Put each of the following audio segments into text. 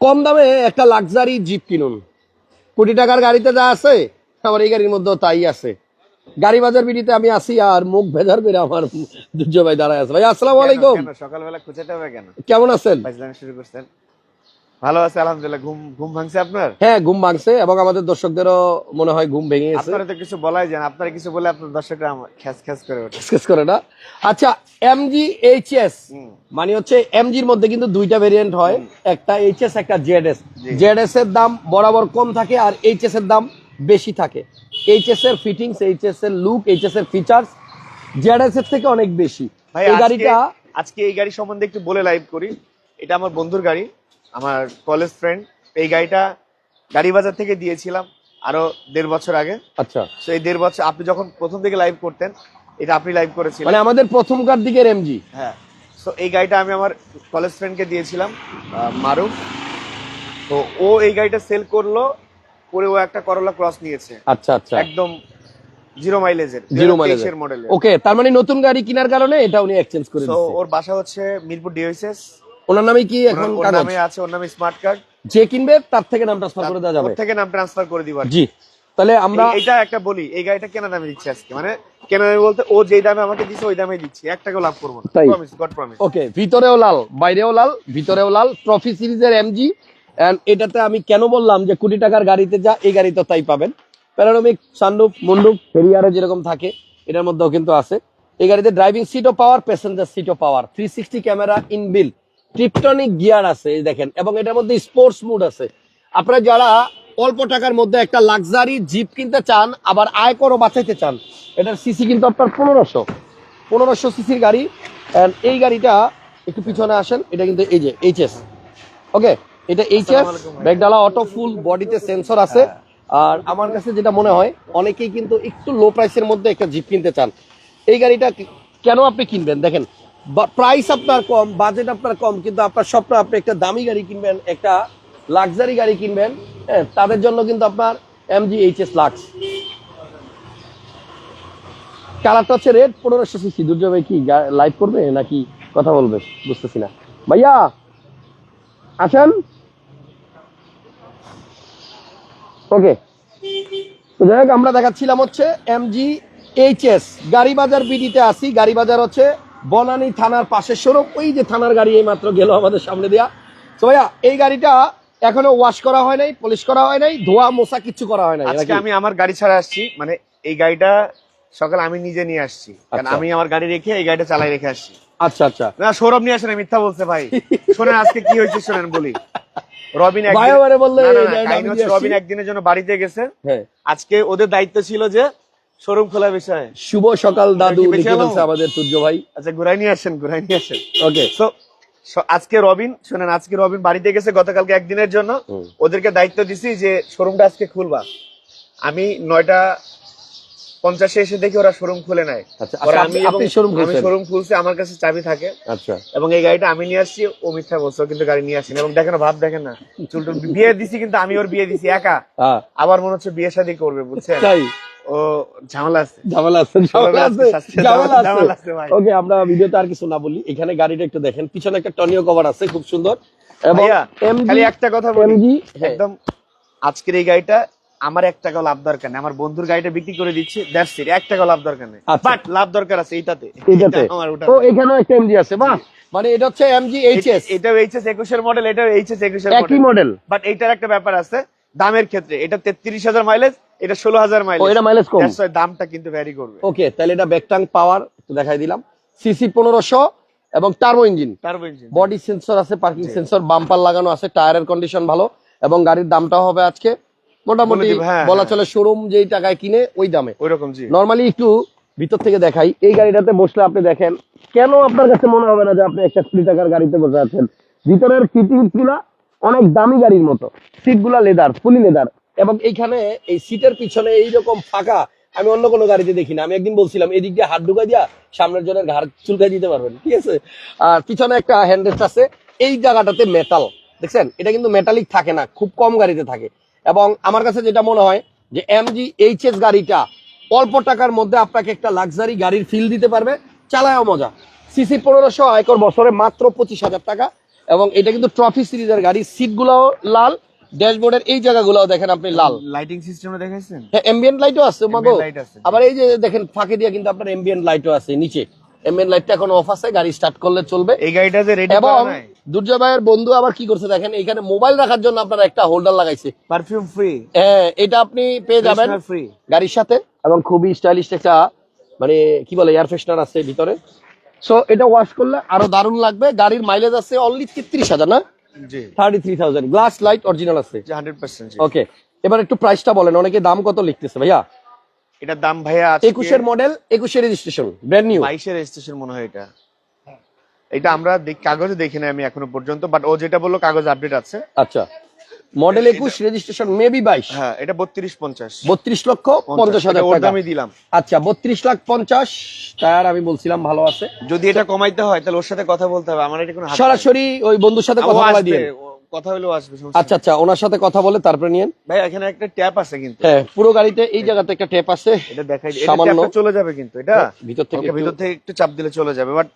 কম দামে একটা luxury zip কিনুন। কোটি টাকার গাড়িতে যা আছে আমার এই গাড়ির মধ্যেও তাই আছে। গাড়ি বাজার বিডিতে আমি আসি আর মুখ ভেজার করে আমার দুর্য ভাই দাঁড়ায় আছে। ভাই আসসালাম আলাইকুম। সকালবেলা খুঁজে কেন? কেমন আছেন? শুরু করছেন। ভালো আছে আলহামদুলিল্লাহ। ঘুম ঘুম ভাঙছে আপনার? হ্যাঁ ঘুম ভাঙছে এবং আমাদের দর্শকদেরও মনে হয় ঘুম ভেঙে গেছে। আপনারা তো কিছু বলাই যান আপনারা কিছু বলে আপনার দর্শকরা খ্যাস খ্যাস করে ওঠে। ডিসকাস করে না। আচ্ছা এমজি এইচএস। মানে হচ্ছে এমজির মধ্যে কিন্তু দুইটা ভেরিয়েন্ট হয়। একটা এইচএস একটা জেডএস। জেডএস এর দাম বরাবর কম থাকে আর এইচএস এর দাম বেশি থাকে। এইচএস এর ফিটিংস এইচএস এর লুক এইচএস এর ফিচার্স জেডএস এর থেকে অনেক বেশি। এই গাড়িটা আজকে এই গাড়ি সম্বন্ধে একটু বলে লাইভ করি। এটা আমার বন্ধুর গাড়ি। আমার কলেজ ফ্রেন্ড এই গাড়িটা গাড়ি বাজার থেকে দিয়েছিলাম আরও দেড় বছর আগে। আচ্ছা। তো এই দেড় বছর আপনি যখন প্রথম থেকে লাইভ করতেন এটা আপনি লাইভ করেছিলেন। মানে আমাদের প্রথমকার দিকের এমজি হ্যাঁ। তো এই গাড়িটা আমি আমার কলেজ ফ্রেন্ডকে দিয়েছিলাম মারুফ তো ও এই গাড়িটা সেল করল পরে ও একটা করলা ক্রস নিয়েছে। আচ্ছা আচ্ছা। একদম জিরো মাইলেজের জিরো মাইলেজের মডেল ওকে তার মানে নতুন গাড়ি কেনার কারণে এটা উনি এক্সচেঞ্জ করে তো ওর বাসা হচ্ছে মিরপুর ডিওএসএস ওনার নামে কি এখন কাগজ? নামে আছে ওর নামে স্মার্ট কার্ড যে কিনবে তার থেকে নাম ট্রান্সফার করে দেওয়া যাবে। থেকে নাম ট্রান্সফার করে দিব জি। তাহলে আমরা এটা একটা বলি এই গাড়িটা কেনা দামে দিচ্ছি আজকে? মানে কেনা দামে বলতে ও যেই দামে আমাকে দিচ্ছে ওই দামে দিচ্ছি। এক টাকাও লাভ করব না। প্রমিস গড প্রমিস ওকে ভিতরেও লাল বাইরেও লাল ভিতরেও লাল। ট্রফি সিরিজের এমজি এন্ড এটাতে আমি কেন বললাম যে কোটি টাকার গাড়িতে যা এই গাড়িতে তাই পাবেন। প্যারানমিক সানরুফ মুন্ডুপ হেরিয়ারে যেরকম থাকে এটার মধ্যেও কিন্তু আছে। এই গাড়িতে ড্রাইভিং সিটও power passenger সিটও power three sixty camera inbuilt tiptronic gear আছে দেখেন এবং এটার মধ্যে স্পোর্টস মুড আছে। আপনারা যারা অল্প টাকার মধ্যে একটা লাক্সারি জিপ কিনতে চান আবার আয় আয়করও বাঁচাইতে চান এটার সিসি কিন্তু আপনার পনেরোশো। পনেরোশো সিসির গাড়ি এই গাড়িটা একটু পিছনে আসেন এটা কিন্তু এই যে এইচএস ওকে এটা এইচএস। ব্যাগডালা অটো ফুল বডিতে সেন্সর আছে। আর আমার কাছে যেটা মনে হয় অনেকেই কিন্তু একটু লো প্রাইসের মধ্যে একটা জিপ কিনতে চান। এই গাড়িটা কেন আপনি কিনবেন? দেখেন প্রাইস আপনার কম বাজেট আপনার কম, কিন্তু আপনার স্বপ্ন, আপনি একটা দামি গাড়ি কিনবেন, একটা লাক্সারি গাড়ি কিনবেন হ্যাঁ তাদের জন্য কিন্তু আপনার এমজি এইচএস লাক্স কালারটা হচ্ছে রেড পনেরোশো সিসি দুর্য ভাই কি লাইভ করবে নাকি কথা বলবে? বুঝতেছি না। ভাইয়া, আসেন। ওকে তো যাই হোক, আমরা দেখাচ্ছিলাম হচ্ছে এমজি এইচএস গাড়ি বাজার বিডিতে আসি গাড়ি বাজার হচ্ছে বনানী থানার পাশে শোরুম ওই যে থানার গাড়ি এই মাত্র গেল আমাদের সামনে দেয়া। তো ভাইয়া এই গাড়িটা এখনও ওয়াশ করা হয় নাই পলিশ করা হয় নাই ধোয়া মোছা কিছু করা হয় নাই আজকে আমি আমার গাড়ি ছাড়া আসছি মানে এই গাড়িটা সকালে আমি নিজে নিয়ে আসছি। কারণ আচ্ছা। আমি আমার গাড়ি রেখে এই গাড়িটা চালাই রেখে আসছি। আচ্ছা আচ্ছা। না সৌরভ নিয়ে আসে না মিথ্যা বলছে ভাই। শোনেন আজকে কি হয়েছে শোনেন বলি। রবিন একদিন- ভাই বলল, না, না, এই না, গাড়িটা কাহিনী আমি হচ্ছে নিয়ে আসছি। রবিন একদিনের জন্য বাড়িতে গেছে। হ্যাঁ। আজকে ওদের দায়িত্ব ছিল যে শোরুম খোলা বিষয়ে। শুভ সকাল দাদু লিখে গেল? আমাদের তুর্য ভাই। আচ্ছা ঘুরাই নিয়ে আসেন ঘুরাই নিয়ে আসেন। ওকে so, আজকে রবিন শোনেন আজকে রবিন বাড়িতে গেছে গতকালকে একদিনের জন্য। ওদেরকে দায়িত্ব দিছি যে শোরুমটা আজকে খুলবা। আমি নয়টা পঞ্চাশে এসে দেখি ওরা শোরুম খুলে নেয় আচ্ছা, আচ্ছা, আমি আমি শোরুম খুলছি আমার কাছে চাবি থাকে। আচ্ছা। এবং এই গাড়িটা আমি নিয়ে আসছি ও মিথ্যা বলছে কিন্তু গাড়ি নিয়ে আসেনি। এবং দেখেন ভাব দেখেন না। চুলটুল বিয়ে দিছি কিন্তু আমি ওর বিয়ে দিছি একা। হ্যাঁ। আবার মনে হচ্ছে বিয়ে শাদী করবে বুঝছেন? ও ঝামেলা আছে। ঝামেলা আছে ঝামেলা আছে শাস্তি- ঝামেলা ঝামেলা আছে। আছে ভাই। ওকে আমরা ভিডিওতে আর কিছু না বলি। এখানে গাড়িটা একটু দেখেন পিছনে একটা টনিও কভার আছে খুব সুন্দর। এবং খালি একটা কথা বলি। হ্যাঁ। একদম আজকের এই গাড়িটা আমার এক টাকা লাভ দরকার নেই। আমার বন্ধুর গাড়িটা বিক্রি করে দিচ্ছি দ্যাটস ইট এক টাকা লাভ দরকার নেই। আচ্ছা। বাট লাভ দরকার আছে এইটাতে। এখানেও একটা এমজি আছে বাহ! মানে এটা হচ্ছে এমজি এইচএস এটাও এইচএস একুশের মডেল এটাও এইচএস একুশের একই মডেল মডেল বাট এইটার একটা ব্যাপার আছে দামের ক্ষেত্রে। এটা তেত্রিশ হাজার মাইলেজ এটা ষোলো হাজার মাইলেজ এটা মাইলেজ কম। দামটা কিন্তু ভ্যারি করবে। ওকে তাহলে এটা ব্যাকটাং পাওয়ার একটু দেখাই দিলাম। সিসি পনেরোশো এবং turbo engine turbo engine body sensor আছে পার্কিং সেন্সর বাম্পার লাগানো আছে টায়ারের কন্ডিশন ভালো এবং গাড়ির দামটাও হবে আজকে। মোটামুটি হ্যাঁ, বলা হ্যাঁ। চলে শোরুম যেই টাকায় কিনে ওই দামে। ওই রকম জি। নর্মালি একটু ভিতর থেকে দেখাই। এই গাড়িটাতে বসলে আপনি দেখেন কেন আপনার কাছে মনে হবে না যে আপনি একটা কুড়ি টাকার গাড়িতে বসে আছেন? ভিতরের ফিটিংসগুলা অনেক দামি গাড়ির মতো। সিটগুলা লেদার ফুলি লেদার এবং এইখানে এই সিটের পিছনে এইরকম ফাঁকা, আমি অন্য কোনো গাড়িতে দেখি না। আমি একদিন বলছিলাম, এদিক দিয়ে হাত ঢুকাই দিয়া সামনের জনের ঘাড় চুলকাই দিতে পারবেন। ঠিক আছে? আর পিছনে একটা হ্যান্ডরেস্ট আছে। এই জায়গাটাতে মেটাল দেখছেন? এটা কিন্তু মেটালিক থাকে না, খুব কম গাড়িতে থাকে। এবং আমার কাছে যেটা মনে হয় যে এমজি এইচএস গাড়িটা অল্প টাকার মধ্যে আপনাকে একটা লাক্সারি গাড়ির ফিল দিতে পারবে। চালায়ও মজা। সিসি পনেরোশো আয়কর বছরে মাত্র পঁচিশ হাজার টাকা। এবং এটা কিন্তু ট্রফি সিরিজের গাড়ি। সিট গুলাও লাল। ড্যাশবোর্ডের এই জায়গাগুলোও দেখেন আপনি লাল। লাইটিং সিস্টেমে দেখাইছেন? হ্যাঁ এম্বিয়েন্ট লাইটও আছে মাগো। আবার এই যে দেখেন ফাঁকে দিয়ে কিন্তু আপনার এম্বিয়েন্ট লাইটও আছে নিচে। এম্বিয়েন্ট লাইটটা এখন অফ আছে গাড়ি স্টার্ট করলে চলবে। এই গাড়িটা যে রেডি এবং দুর্জয় ভাইয়ের বন্ধু আবার কি করছে দেখেন এখানে মোবাইল রাখার জন্য আপনার একটা হোল্ডার লাগাইছে। পারফিউম ফ্রি হ্যাঁ এটা আপনি পেয়ে যাবেন ফ্রি গাড়ির সাথে। এবং খুবই স্টাইলিশ একটা মানে কি বলে এয়ার ফ্রেশনার আছে ভিতরে। সো এটা ওয়াশ করলে আরও দারুণ লাগবে। গাড়ির মাইলেজ আছে অনলি তেত্রিশ হাজার না? Thirty three thousand glass light original আছে। ওকে এবার একটু প্রাইসটা বলেন অনেকে দাম কত লিখতেছে ভাইয়া? এটার দাম ভাইয়া একুশের মডেল একুশের রেজিস্ট্রেশন ব্র্যান্ড নিউ বাইশের রেজিস্ট্রেশন মনে হয় এটা। এটা আমরা কাগজে দেখি না আমি এখনও পর্যন্ত বাট ও যেটা বলল কাগজ আপডেট আছে। আচ্ছা। মডেল একুশ রেজিস্ট্রেশন মেবি বাইশ। হ্যাঁ এটা বত্রিশ পঞ্চাশ। বত্রিশ লক্ষ পঞ্চাশ হাজার টাকা। দামই দিলাম। আচ্ছা বত্রিশ লাখ পঞ্চাশ টায়ার আমি বলছিলাম ভালো আছে। যদি এটা কমাইতে হয় তাহলে ওর সাথে কথা বলতে হবে। আমার এটা কোনো সরাসরি ওই বন্ধুর সাথে কথা বলা দিয়ে। কথা হলেও আসবে আচ্ছা আচ্ছা ওনার সাথে কথা বলে তারপরে নিয়েন। ভাই এখানে একটা ট্যাপ আছে কিন্তু। হ্যাঁ পুরো গাড়িতে এই জায়গাতে একটা টেপ আছে। এটা দেখাই সামান্য। চলে যাবে কিন্তু এটা? ভিতর থেকে ভিতর থেকে একটু চাপ দিলে চলে যাবে বাট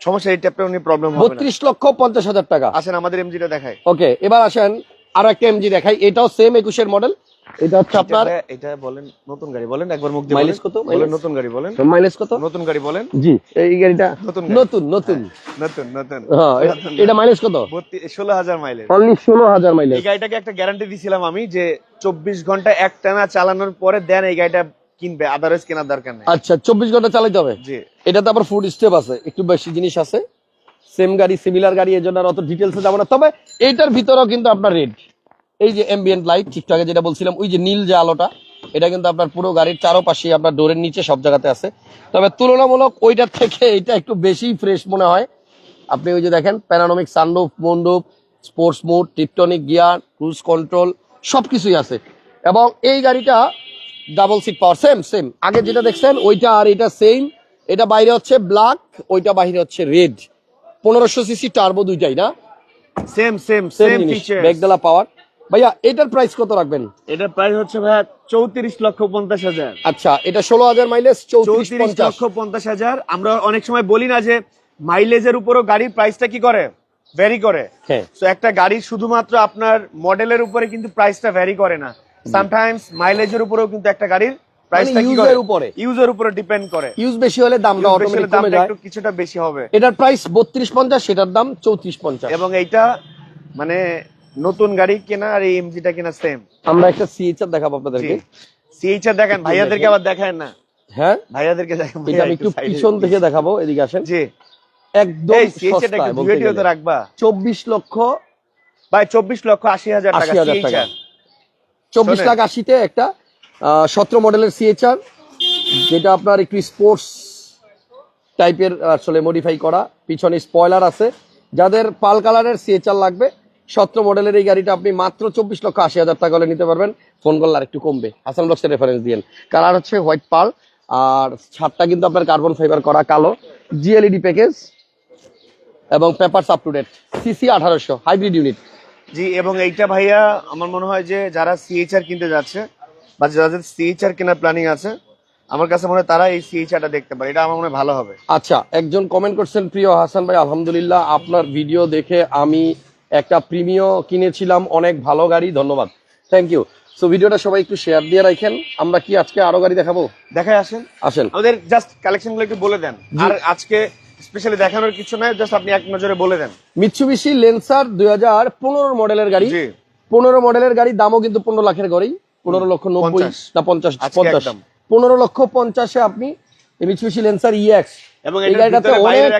সমস্যা এই ট্যাপটা উনি প্রবলেম হবে না। বত্রিশ লক্ষ পঞ্চাশ হাজার টাকা। আসেন আমাদের এমজিটা দেখাই। ওকে এবার আসেন আরও একটা এমজি দেখাই। এটাও সেম একুশের মডেল এটা হচ্ছে আপনার এটা- এটা বলেন নতুন গাড়ি বলেন একবার মুখ দিয়ে বলেন। কত? বলেন নতুন গাড়ি বলেন। মাইলেজ কত? নতুন গাড়ি বলেন। জি এই গাড়িটা নতুন নতুন নতুন। নতুন নতুন। হ্যাঁ এটা মাইলেজ কত? ষোলো হাজার মাইলের অনলি ষোলো হাজার মাইলেজ এই গাড়িটাকে একটা গ্যারান্টি দিছিলাম আমি যে চব্বিশ ঘণ্টা এক টানা চালানোর পরে দেন এই গাড়িটা কিনবে আদারওয়াইজ কেনার দরকার নেই। আচ্ছা চব্বিশ ঘণ্টা চালাতে হবে। জি। এটাতে আবার ফুড স্টেপ আছে একটু বেশি জিনিস আছে। সেম গাড়ি সিমিলার গাড়ি, এই জন্য অত ডিটেলসে যাব না। তবে এইটার ভিতরেও কিন্তু আপনার রেড এই যে এম্বিয়েন্ট লাইট ঠিকঠাক যেটা বলছিলাম, ওই যে নীল যে আলোটা, এটা কিন্তু আপনার পুরো গাড়ির চারোপাশে আপনার ডোরের নিচে সব জায়গাতে আছে। তবে তুলনামূলক ওইটার থেকে এটা একটু বেশি ফ্রেশ মনে হয়। আপনি ওই যে দেখেন panoramic sunroof মন্ডুপ sports mode tiptronic gear cruise control সব কিছুই আছে। এবং এই গাড়িটা double seat power same same আগে যেটা দেখছেন, ওইটা আর এটা সেম এটা বাইরে হচ্ছে ব্ল্যাক ওইটা বাইরে হচ্ছে রেড পনেরোশো সিসি টার্বো দুইটাই না? সেম সেম সেম ফিচার ব্যাগডালা পাওয়ার ভাইয়া এটার প্রাইস কত রাখবেন? এটা প্রাইস হচ্ছে ভাইয়া চৌত্রিশ লক্ষ পঞ্চাশ হাজার। আচ্ছা এটা ষোলো হাজার মাইলেজ চৌত্রিশ লক্ষ পঞ্চাশ হাজার। আমরা অনেক সময় বলি না যে মাইলেজের উপরও গাড়ির প্রাইসটা কি করে? ভ্যারি করে। হ্যাঁ। তো একটা গাড়ি শুধুমাত্র আপনার মডেলের উপরে কিন্তু প্রাইসটা ভ্যারি করে না। সামটাইমস মাইলেজের উপরেও কিন্তু একটা গাড়ির প্রাইসটা কি করে? উপরে। ইউজের উপরে ডিপেন্ড করে। ইউজ বেশি হলে দামটা অটোমেটিক কমে যায়। একটু কিছুটা বেশি হবে। এটার প্রাইস বত্রিশ পঞ্চাশ সেটার দাম চৌত্রিশ পঞ্চাশ। এবং এইটা মানে নতুন গাড়ি কেনা আর এই এমজিটা কেনা সেম আমরা একটা সিএইচআর দেখাবো আপনাদেরকে। সিএইচটা দেখেন ভাইয়াদেরকে আবার দেখায় না। হ্যাঁ? ভাইয়াদেরকে দেখেন এটা আমি একটু পিছন থেকে দেখাবো এদিকে আসেন। জি। একদম এই সিএইচটা সস্তায় একটু বলতে ভিডিও তো রাখবা। চব্বিশ লক্ষ ভাই চব্বিশ লক্ষ আশি হাজার টাকা চব্বিশ লাখ আশিতে একটা সতেরো মডেলের সিএচআর যেটা আপনার একটু স্পোর্টস টাইপের আসলে মডিফাই করা। পিছনে স্পয়লার আছে। যাদের পাল কালারের সিএচআর লাগবে, সতেরো মডেলের এই গাড়িটা আপনি মাত্র চব্বিশ লক্ষ আশি হাজার টাকা হলে নিতে পারবেন। ফোন করলে আর একটু কমবে। হাসান বক্সের রেফারেন্স দিয়েন কালার হচ্ছে হোয়াইট পাল আর ছাদটা কিন্তু আপনার কার্বন ফাইবার করা, কালো। জিএলইডি প্যাকেজ এবং papers up to date CC আঠারোশো হাইব্রিড ইউনিট জি, এবং এইটা ভাইয়া, আমার মনে হয় যে যারা সিএইচআর কিনতে যাচ্ছে বা যাদের সিএইচআর কেনার প্ল্যানিং আছে আমার কাছে মনে হয় তারা এই সিএইচআরটা দেখতে পারে। এটা আমার মনে ভালো হবে। আচ্ছা একজন কমেন্ট করছেন প্রিয় হাসান ভাই আলহামদুলিল্লাহ আপনার ভিডিও দেখে আমি একটা প্রিমিয় কিনেছিলাম অনেক ভালো গাড়ি ধন্যবাদ। থ্যাংক ইউ সো ভিডিওটা সবাই একটু শেয়ার দিয়ে রাখেন আমরা কি আজকে আরও গাড়ি দেখাবো? দেখায় আসেন। আসেন। আমাদের জাস্ট কালেকশনগুলো একটু বলে দেন। আর আজকে স্পেশালি দেখানোর কিছু নাই জাস্ট আপনি এক নজরে বলে দেন। মিৎসুবিশি লেন্সার দুই হাজার পনেরো মডেলের গাড়ি। পনেরো মডেলের গাড়ি দামও কিন্তু পনেরো লাখের গাড়ি পনেরো লক্ষ নব্বই না পঞ্চাশ পঞ্চাশ। পনেরো লক্ষ পঞ্চাশে আপনি এই লেন্সার ইএক্স এবং এই গাড়িটাতে অনেক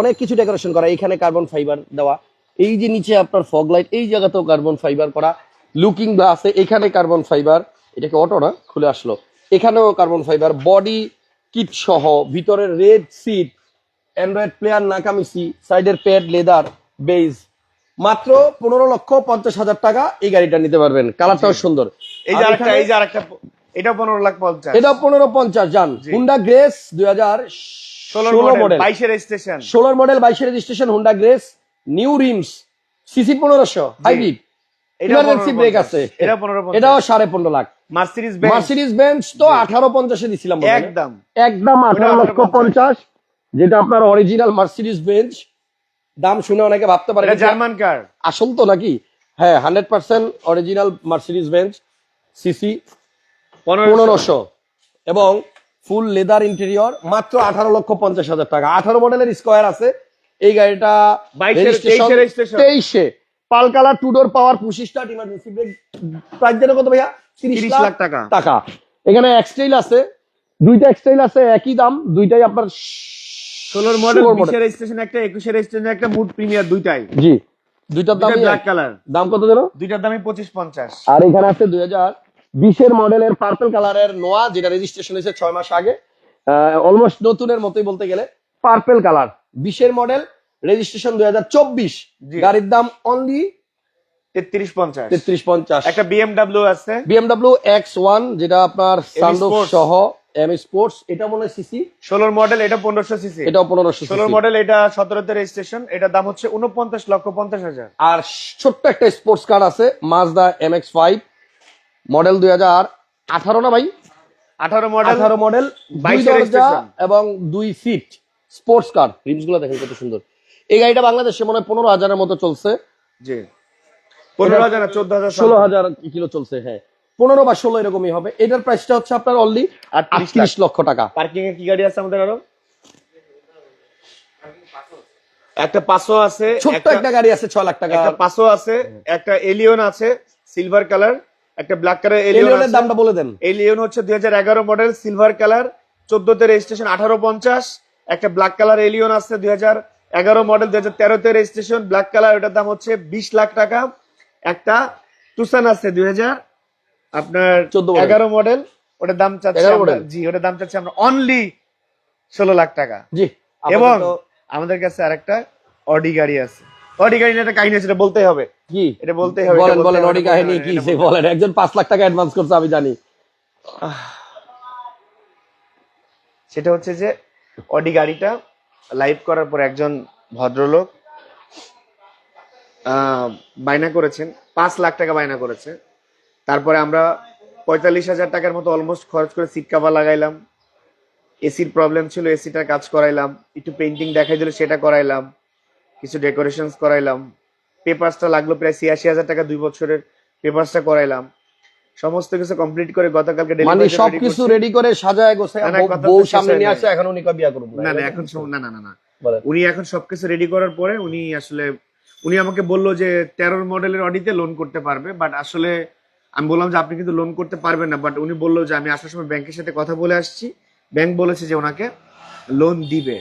অনেক কিছু ডেকোরেশন করা। এখানে কার্বন ফাইবার দেওয়া। এই যে নিচে আপনার ফগ লাইট এই জায়গাতেও কার্বন ফাইবার করা। লুকিং গ্লাসে এখানে কার্বন ফাইবার এটাকে অটো না? খুলে আসলো। এখানেও কার্বন ফাইবার বডি কিট সহ ভিতরের red seat android player Nakamichi সাইডের প্যাড লেদার বেজ মাত্র পনেরো লক্ষ পঞ্চাশ হাজার টাকা এই গাড়িটা নিতে পারবেন। কালারটাও সুন্দর। এই যে আরেকটা এই যে আরেকটা এটা পনেরো লাখ পঞ্চাশ। এটা পনেরো পঞ্চাশ যান হুন্ডা গ্রেস দুই হাজার ষোলো মডেল মডেল বাইশের রেজিস্ট্রেশন ষোলোর মডেল বাইশের registration Honda Grace new rims CC পনেরোশো হাইব্রিড ইমার্জেন্সি ব্রেক আছে। এটাও সাড়ে পনেরো লাখ। মার্সিডিজ মার্সিডিজ বেঞ্চ তো আঠারো পঞ্চাশে দিছিলাম একদম। একদম আঠারো লক্ষ পঞ্চাশ। যেটা আপনার অরিজিনাল মার্সিডিজ বেঞ্চ দাম শুনে অনেকে ভাবতে পারে জার্মান কার? আসল তো নাকি? হ্যাঁ hundred percent original Mercedes Benz CC পনেরোশো। এবং ফুল লেদার ইন্টেরিয়র মাত্র আঠারো লক্ষ পঞ্চাশ হাজার টাকা। আঠারো মডেলের স্কোয়ার আছে। এই গাড়িটা। তেইশে। Pearl colour two door power push start emergency brake price যেন কত ভাইয়া? তিরিশ 30 লাখ লাখ টাকা। টাকা। এখানে এক্সটাইল আছে। দুইটা এক্সটাইল আছে একই দাম। দুইটাই আপনার ষোলোর মডেল বিশের রেজিস্ট্রেশন একটা একুশের রেজিস্ট্রেশন একটা মুড প্রিমিয়ার দুইটাই। জি। দুইটার দাম ব্ল্যাক কালার দাম কত যেন দুইটার দামই পঁচিশ পঞ্চাশ। আর এখানে আছে দুই হাজার। বিশের মডেলের পার্পল কালারের নোয়া যেটা রেজিস্ট্রেশন হয়েছে ছয় মাস আগে। অলমোস্ট নতুনের মতোই বলতে গেলে। পার্পল কালার বিশের মডেল রেজিস্ট্রেশন দুই হাজার চব্বিশ। গাড়ির দাম অনলি তেত্রিশ পঞ্চাশ। তেত্রিশ পঞ্চাশ। একটা বিএমডাব্লিউ আছে। বিএমডাব্লিউ এক্স ওয়ান যেটা আপনার সানরুফ সহ এম স্পোর্টস এটা মনে হয় সিসি ষোলোর মডেল এটা পনেরোশো সিসি এটাও পনেরোশো ষোলোর মডেল এটা সতেরোতে রেজিস্ট্রেশন এটার দাম হচ্ছে উনপঞ্চাশ লক্ষ পঞ্চাশ হাজার। আর ছোট্ট একটা স্পোর্টস কার আছে Mazda M X five model দুই হাজার আঠারো না ভাই? আঠারো মডেল আঠারো মডেল দরজা এবং দুই সিট স্পোর্টস কার রিমসগুলো দেখেন কত সুন্দর। এই গাড়িটা বাংলাদেশে মনে হয় পনেরো হাজারের মতো চলছে। জি। পনেরো হাজার চোদ্দ হাজার ষোলো হাজার কিলো চলছে হ্যাঁ। পনেরো বা ষোলো এরকমই হবে। এটার প্রাইসটা হচ্ছে আপনার অনলি আটত্রিশ লক্ষ টাকা। পার্কিং এ কি গাড়ি আছে আমাদের আরও? একটা পাঁচশো আছে ছোট্ট একটা- একটা গাড়ি আছে ছয় লাখ টাকা। একটা পাঁচশো আছে একটা এলিয়ন আছে সিলভার কালার একটা ব্ল্যাক কালার এলিয়ন এলিয়নের দামটা বলে দেন। এলিয়ন হচ্ছে দুই হাজার এগারো মডেল সিলভার কালার চোদ্দতে রেজিস্ট্রেশন আঠারো পঞ্চাশ একটা ব্ল্যাক কালার এলিয়ন আছে দুই হাজার এগারো মডেল দুই হাজার তেরোতে রেজিস্ট্রেশন ব্ল্যাক কালার ওটার দাম হচ্ছে বিশ লাখ টাকা। একটা তুসান আছে দুই হাজার আপনার 14 model। এগারো মডেল ওটার দাম চাচ্ছি 11 আমরা- model। জি ওটার দাম চাচ্ছি আমরা অনলি ষোলো লাখ টাকা। জি এবং আমাদের কাছে আরেকটা অডি গাড়ি আছে। অডি গাড়ি একটা কাহিনী হবে। কি? এটা হবে, বলেন বলেন অডি কাহিনী কি? সে বলেন একজন পাঁচ লাখ টাকা অ্যাডভান্স করছে আমি জানি। সেটা হচ্ছে যে অডি গাড়িটা লাইভ করার পর একজন ভদ্রলোক আহ, বায়না করেছেন পাঁচ লাখ টাকা বায়না করেছে। তারপরে আমরা পঁয়তাল্লিশ হাজার টাকার মতো অলমোস্ট খরচ করে সিট কাভার লাগাইলাম। এসির প্রবলেম ছিল এসিটার কাজ করাইলাম। একটু পেন্টিং দেখাই দিল সেটা করাইলাম। কিছু ডেকোরেশনস করাইলাম। পেপারসটা লাগল প্রায় ছিয়াশি হাজার টাকা দুই বছরের পেপারসটা করাইলাম। সমস্ত কিছু কমপ্লিট করে গতকালকে মানে সবকিছু রেডি করে সাজায় গোছায় না, বউ- সামনে নিয়ে আসে এখন উনি কয় বিয়া করব? না না এখন না না না না। উনি এখন সবকিছু রেডি করার পরে উনি আসলে উনি আমাকে বলল যে তেরো মডেলের অডিতে লোন করতে পারবে বাট আসলে আমি বললাম যে আপনি কিন্তু লোন করতে পারবেন না বাট উনি বলল যে আমি আসার সময় ব্যাংকের সাথে কথা বলে আসছি। ব্যাংক বলেছে যে ওনাকে লোন দিবে।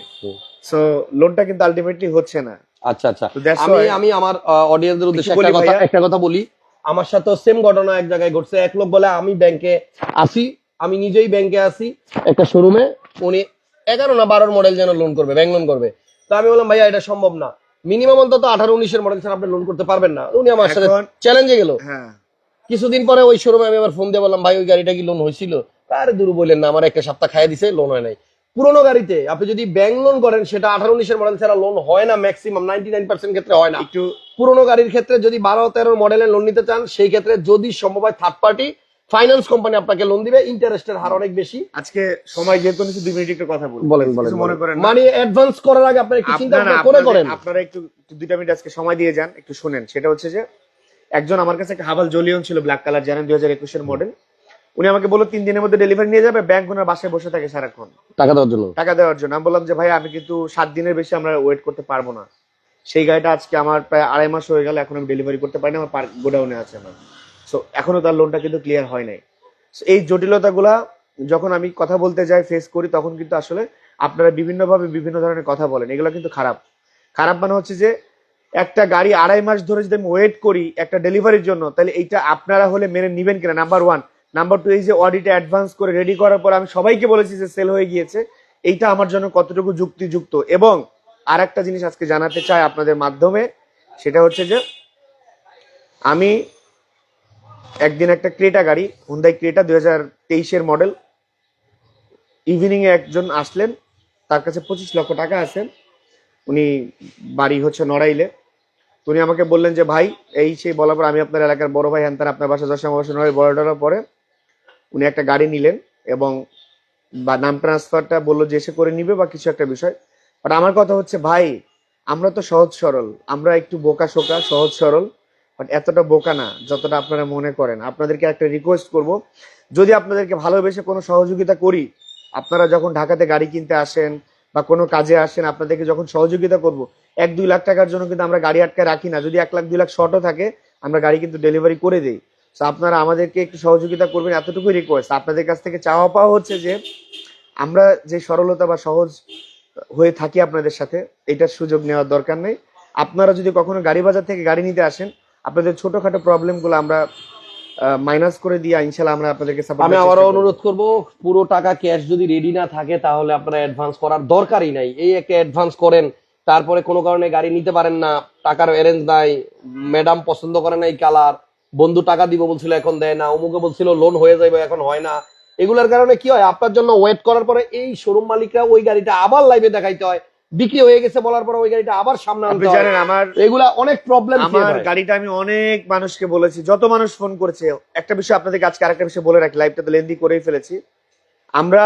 সো লোনটা কিন্তু আলটিমেটলি হচ্ছে না। আচ্ছা আচ্ছা। আমি আমি আমার অডিয়েন্সদের উদ্দেশ্যে একটা কথা একটা কথা বলি। আমার সাথে সেম ঘটনা এক জায়গায় ঘটছে। এক লোক বলে আমি ব্যাংকে আসি আমি নিজেই ব্যাংকে আসি। একটা শোরুমে উনি এগারো না বারোর মডেল যেন লোন করবে ব্যাংক লোন করবে। তো আমি বললাম ভাইয়া এটা সম্ভব না। মিনিমাম অন্তত আঠারো উনিশের মডেল ছাড়া আপনি লোন করতে পারবেন না। উনি আমার সাথে চ্যালেঞ্জে গেল। হ্যাঁ। কিছুদিন পরে ওই শোরুমে আমি আবার ফোন দিয়ে বললাম ভাই ওই গাড়িটা কি লোন হয়েছিল? আরে দূর বললেন না আমার একটা সপ্তাহ খাইয়ে দিছে লোন হয় নাই। পুরোনো গাড়িতে আপনি যদি ব্যাংক লোন করেন সেটা আঠারো উনিশের মডেল ছাড়া লোন হয় না ম্যাক্সিমাম নাইনটি নাইন পার্সেন্ট ক্ষেত্রে হয় না। একটু পুরোনো গাড়ির ক্ষেত্রে যদি বারো তেরো মডেলের লোন নিতে চান সেই ক্ষেত্রে যদি সম্ভব হয় থার্ড পার্টি ফাইন্যান্স কোম্পানি আপনাকে লোন দিবে ইন্টারেস্টের হার অনেক বেশি। আজকে সময় যেহেতু নিচ্ছে দুই মিনিট একটু কথা বলব। বলেন বলেন মনে করেন মানে অ্যাডভান্স করার আগে আপনার একটু চিন্তা করে করেন। আপনারা- একটু দুইটা মিনিট আজকে সময় দিয়ে যান একটু শুনেন। সেটা হচ্ছে যে একজন আমার কাছে একটা হাবাল জলিয়ন ছিল ব্ল্যাক কালার জানেন দুই হাজার একুশের মডেল উনি আমাকে বলল তিন দিনের মধ্যে ডেলিভারি নিয়ে যাবে ব্যাংক ওনার বাসায় বসে থাকে সারাক্ষণ। টাকা দেওয়ার জন্য? টাকা দেওয়ার জন্য। আমি বললাম যে ভাই আমি কিন্তু সাত দিনের বেশি আমরা ওয়েট করতে পারব না। সেই গাড়িটা আজকে আমার প্রায় আড়াই মাস হয়ে গেল এখন আমি ডেলিভারি করতে পারি না আমার পার্ক গোডাউনে আছে আমার। সো এখনও তার লোনটা কিন্তু ক্লিয়ার হয় নাই। এই জটিলতাগুলা যখন আমি কথা বলতে যাই ফেস করি তখন কিন্তু আসলে আপনারা বিভিন্নভাবে বিভিন্ন ধরনের কথা বলেন এগুলো কিন্তু খারাপ। খারাপ মানে হচ্ছে যে একটা গাড়ি আড়াই মাস ধরে যদি আমি ওয়েট করি একটা ডেলিভারির জন্য, তাহলে এইটা আপনারা হলে মেনে নিবেন কিনা? নাম্বার ওয়ান নাম্বার টু এই যে অডিটে অ্যাডভান্স করে রেডি করার পর আমি সবাইকে বলেছি যে সেল হয়ে গিয়েছে। এইটা আমার জন্য কতটুকু যুক্তিযুক্ত? এবং আর একটা জিনিস আজকে জানাতে চাই আপনাদের মাধ্যমে, সেটা হচ্ছে যে আমি একদিন একটা ক্রেটা গাড়ি হুন্দাই ক্রেটা দুই হাজার তেইশের মডেল ইভিনিংয়ে একজন আসলেন, তার কাছে পঁচিশ লক্ষ টাকা আছেন উনি বাড়ি হচ্ছে নড়াইলে। উনি আমাকে বললেন যে, ভাই, এই সেই বলার পর আমি আপনার এলাকার বড় ভাই, হ্যান আপনার বাসা দশ বছর নয় বড় ডরার পরে উনি একটা গাড়ি নিলেন এবং বা নাম ট্রান্সফারটা বলল যে এসে করে নিবে বা কিছু একটা বিষয়। বাট আমার কথা হচ্ছে, ভাই, আমরা তো সহজ সরল, আমরা একটু বোকা শোকা, সহজ সরল বাট এতটা বোকা না, যতটা আপনারা মনে করেন। আপনাদেরকে একটা রিকোয়েস্ট করব, যদি আপনাদেরকে ভালোবেসে কোনো সহযোগিতা করি, আপনারা যখন ঢাকাতে গাড়ি কিনতে আসেন বা কোনো কাজে আসেন, আপনাদেরকে যখন সহযোগিতা করব এক দুই লাখ টাকার জন্য কিন্তু আমরা গাড়ি আটকে রাখি না। যদি এক লাখ দুই লাখ শর্টও থাকে আমরা গাড়ি কিন্তু ডেলিভারি করে দিই। তো আপনারা আমাদেরকে একটু সহযোগিতা করবেন এতটুকুই রিকোয়েস্ট আপনাদের কাছ থেকে চাওয়া পাওয়া হচ্ছে যে আমরা যে সরলতা বা সহজ হয়ে থাকি আপনাদের সাথে এটার সুযোগ নেওয়ার দরকার নেই। আপনারা যদি কখনো গাড়ি বাজার থেকে গাড়ি নিতে আসেন আপনাদের ছোটখাটো প্রবলেমগুলো আমরা মাইনাস করে দিয়ে ইনশাল্লাহ আমরা আপনাদেরকে আমি আবারও অনুরোধ করব পুরো টাকা ক্যাশ যদি রেডি না থাকে তাহলে আপনারা অ্যাডভান্স করার দরকারই নাই। এই একটা অ্যাডভান্স করেন তারপরে কোনো কারণে গাড়ি নিতে পারেন না টাকার অ্যারেঞ্জ নাই ম্যাডাম পছন্দ করে নাই কালার বন্ধু টাকা দিব বলছিল এখন দেয় না অমুকে বলছিল লোন হয়ে যাবে এখন হয় না। এগুলোর কারণে কি হয় আপনার জন্য ওয়েট করার পরে এই শোরুম মালিকরা ওই গাড়িটা আবার লাইভে দেখাইতে হয় বিক্রি হয়ে গেছে বলার পরে ওই গাড়িটা আবার সামনে আনতে হয়। জানেন আমার এগুলা অনেক প্রবলেম আমার গাড়িটা আমি অনেক মানুষকে বলেছি যত মানুষ ফোন করেছে একটা বিষয় আপনাদেরকে আজকে আরেকটা বিষয় বলে রাখি লাইভটা তো লেন্দি করেই ফেলেছি। আমরা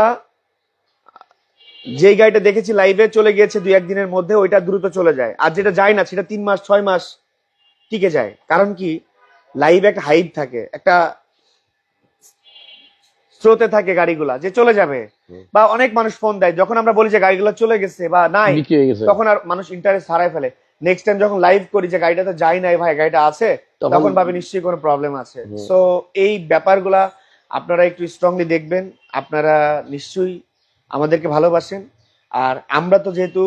যেই গাড়িটা দেখেছি লাইভে চলে গিয়েছে দুই একদিনের মধ্যে ওইটা দ্রুত চলে যায়। আর যেটা যায় না সেটা তিন মাস ছয় মাস টিকে যায়। কারণ কি? লাইভে একটা হাইপ থাকে একটা স্রোতে থাকে গাড়িগুলা যে চলে যাবে। বা অনেক মানুষ ফোন দেয় যখন আমরা বলি যে গাড়িগুলো চলে গেছে বা নাই তখন আর মানুষ ইন্টারেস্ট হারায় ফেলে। নেক্সট টাইম যখন লাইভ করি যে গাড়িটা তো যাই নাই ভাই গাড়িটা আছে তখন- ভাবে নিশ্চয়ই কোনো প্রবলেম আছে। সো এই ব্যাপারগুলা আপনারা একটু স্ট্রংলি দেখবেন আপনারা নিশ্চয়ই আমাদেরকে ভালোবাসেন। আর আমরা তো যেহেতু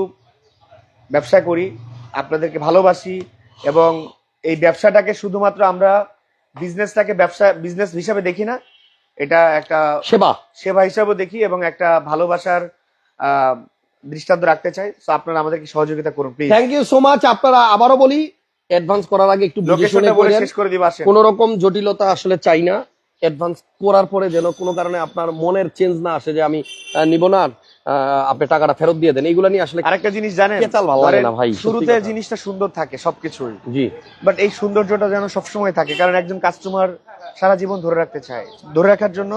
ব্যবসা করি আপনাদেরকে ভালোবাসি এবং এই ব্যবসাটাকে শুধুমাত্র আমরা বিজনেসটাকে ব্যবসা বিজনেস হিসাবে দেখি না এটা একটা সেবা। সেবা হিসাবেও দেখি এবং একটা ভালোবাসার দৃষ্টান্ত রাখতে চাই। তো আপনারা আমাদেরকে সহযোগিতা করুন please thank you so much আপনারা আবারও বলি অ্যাডভান্স করার আগে একটু লোকেশনটা বলে শেষ করে দিব আসেন। কোন রকম জটিলতা আসলে চাই না। অ্যাডভান্স করার পরে যেন কোনো কারণে আপনার মনের চেঞ্জ না আসে যে আমি নিব না আপনি টাকাটা ফেরত দিয়ে দেন। এইগুলো নিয়ে আসলে আরেকটা জিনিস জানেন কেতাল ভালো লাগে না ভাই, শুরুতে জিনিসটা সুন্দর থাকে সবকিছুই। জি। বাট এই সৌন্দর্যটা যেন সবসময় থাকে কারণ একজন কাস্টমার সারা জীবন ধরে রাখতে চায়। ধরে রাখার জন্য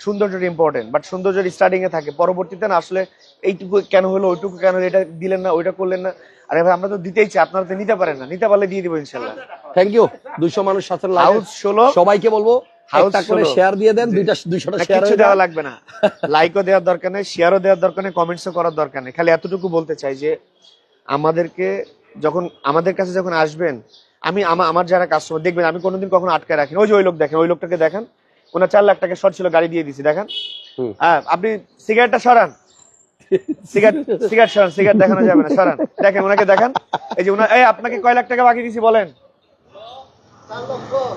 সৌন্দর্যটা ইম্পর্টেন্ট বাট সৌন্দর্য স্টার্টিং এ থাকে। পরবর্তীতে না আসলে এইটুকু কেন হলো ওইটুকু কেন হলো এটা দিলেন না ওইটা করলেন না। আরে ভাই আমরা তো দিতেই চাই আপনারা তো নিতে পারেন না। নিতে পারলে দিয়ে দিব ইনশাল্লাহ থ্যাংক ইউ দুইশো মানুষ সাথে হাউস ষোলো। সবাইকে বলব একটা করে শেয়ার দিয়ে দেন দুইটা দুইশোটা শেয়ার দেওয়া লাগবে না। লাইকও দেওয়ার দরকার নেই শেয়ারও দেওয়ার দরকার নেই কমেন্টসও করার দরকার নেই। খালি এতটুকু বলতে চাই যে আমাদেরকে যখন আমাদের কাছে যখন আসবেন আমি আমা- আমার যারা কাস্টমার দেখবেন আমি কোনোদিন কখনো আটকে রাখি ওই যে ওই লোক দেখেন ওই লোকটাকে দেখেন। ওনার চার লাখ টাকা শর্ট ছিল গাড়ি দিয়ে দিছি দেখেন। হ্যাঁ আপনি সিগারেটটা সরান। সিগারেট সিগারেট সরান সিগারেট দেখানো যাবে না সরান। দেখেন ওনাকে দেখান। এই যে এই আপনাকে কয় লাখ টাকা বাকি দিছি বলেন।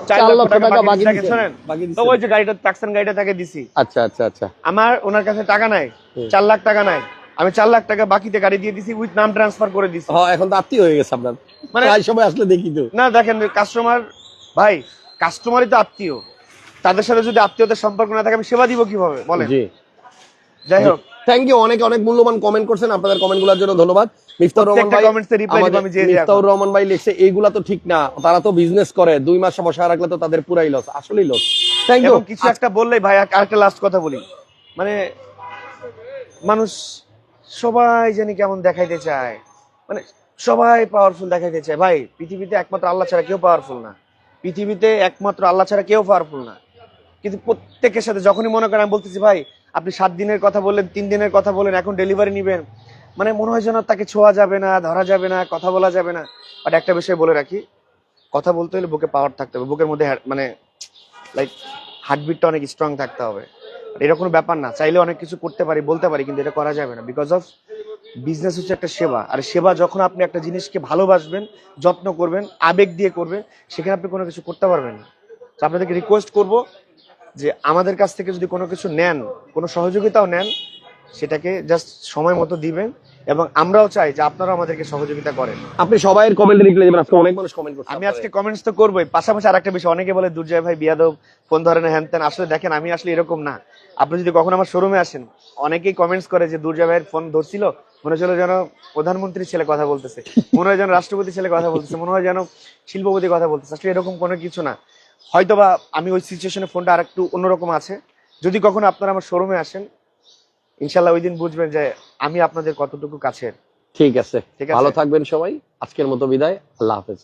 চার লক্ষ টাকা বাকি দিছি, দেখেন, শোনেন। বাকি তো ওই যে গাড়িটা টাক্সান গাড়িটা তাকে দিছি। আচ্ছা আচ্ছা আচ্ছা। আমার ওনার কাছে টাকা নাই চার লাখ টাকা নাই। আমি চার লাখ টাকা বাকিতে গাড়ি দিয়ে দিছি উইথ নাম ট্রান্সফার করে দিছি। হ্যাঁ এখন তো আত্মীয় হয়ে গেছে আপনার। মানে প্রায় সময় আসলে দেখি তো। না দেখেন কাস্টমার ভাই কাস্টমারই তো আত্মীয়। তাদের সাথে যদি আত্মীয়তার সম্পর্ক না থাকে আমি সেবা দিব কীভাবে? বলেন। যাই হোক। থ্যাংক ইউ অনেক অনেক মূল্যবান কমেন্ট করছেন। আপনাদের কমেন্টগুলোর জন্য ধন্যবাদ। রহমান ভাই মিফতাউর রহমান ভাই লিখছে এইগুলা তো ঠিক না। তারা তো বিজনেস করে। দুই মাস বসা রাখলে তো তাদের পুরাই লস আসলেই লস থ্যাংক ইউ কিছু একটা বললেই ভাই আরেকটা লাস্ট কথা বলি। মানে মানুষ সবাই জানি কেমন দেখাইতে চায়। মানে সবাই পাওয়ারফুল দেখাইতে চায়। ভাই পৃথিবীতে একমাত্র আল্লাহ ছাড়া কেউ পাওয়ারফুল না। পৃথিবীতে একমাত্র আল্লাহ ছাড়া কেউ পাওয়ারফুল না। কিন্তু প্রত্যেকের সাথে যখনই মনে করেন আমি বলতেছি ভাই আপনি সাত দিনের কথা বললেন, তিন দিনের কথা বলেন এখন ডেলিভারি নিবেন। মানে মনে হয় যেন তাকে ছোঁয়া যাবে না, ধরা যাবে না, কথা বলা যাবে না। বাট একটা বিষয় বলে রাখি, কথা বলতে হলে বুকে পাওয়ার থাকতে হবে। বুকের মধ্যে মানে লাইক হার্টবিটটা অনেক স্ট্রং থাকতে হবে। এরকম ব্যাপার না। চাইলে অনেক কিছু করতে পারি, বলতে পারি, কিন্তু এটা করা যাবে না। বিকজ অফ বিজনেস হচ্ছে একটা সেবা। আর সেবা যখন আপনি একটা জিনিসকে ভালোবাসবেন, যত্ন করবেন, আবেগ দিয়ে করবেন, সেখানে আপনি কোনো কিছু করতে পারবেন না। তো আপনাদেরকে রিকোয়েস্ট করব যে আমাদের কাছ থেকে যদি কোনো কিছু নেন কোনো সহযোগিতাও নেন সেটাকে জাস্ট সময় মতো দিবেন এবং আমরাও চাই যে আপনারাও আমাদেরকে সহযোগিতা করেন। আপনি সবাই কমেন্ট রিপ্লাই দেবেন আজকে অনেক মানুষ কমেন্ট করছে। আমি আজকে কমেন্টস তো করবোই। পাশাপাশি আরেকটা বিষয় অনেকে বলে দুর্জয় ভাই বিয়াদব ফোন ধরে না হ্যান ত্যান। আসলে দেখেন আমি আসলে এরকম না। আপনি যদি কখনো আমার শোরুমে আসেন অনেকেই কমেন্টস করে যে দুর্জয় ভাইয়ের ফোন ধরছিল। মনে হচ্ছিল যেন প্রধানমন্ত্রীর ছেলে কথা বলতেছে। মনে হয় যেন রাষ্ট্রপতি ছেলে কথা বলতেছে। মনে হয় যেন শিল্পপতি কথা বলতেছে। আসলে এরকম কোনো কিছু না। হয়তোবা আমি ওই সিচুয়েশনে ফোনটা আর একটু অন্যরকম আছে। যদি কখনো আপনারা আমার শোরুমে আসেন ইনশাল্লাহ ওই দিন বুঝবেন যে আমি আপনাদের কতটুকু কাছের। ঠিক আছে। ঠিক আছে। ভালো থাকবেন সবাই। আজকের মতো বিদায়। আল্লাহ হাফেজ।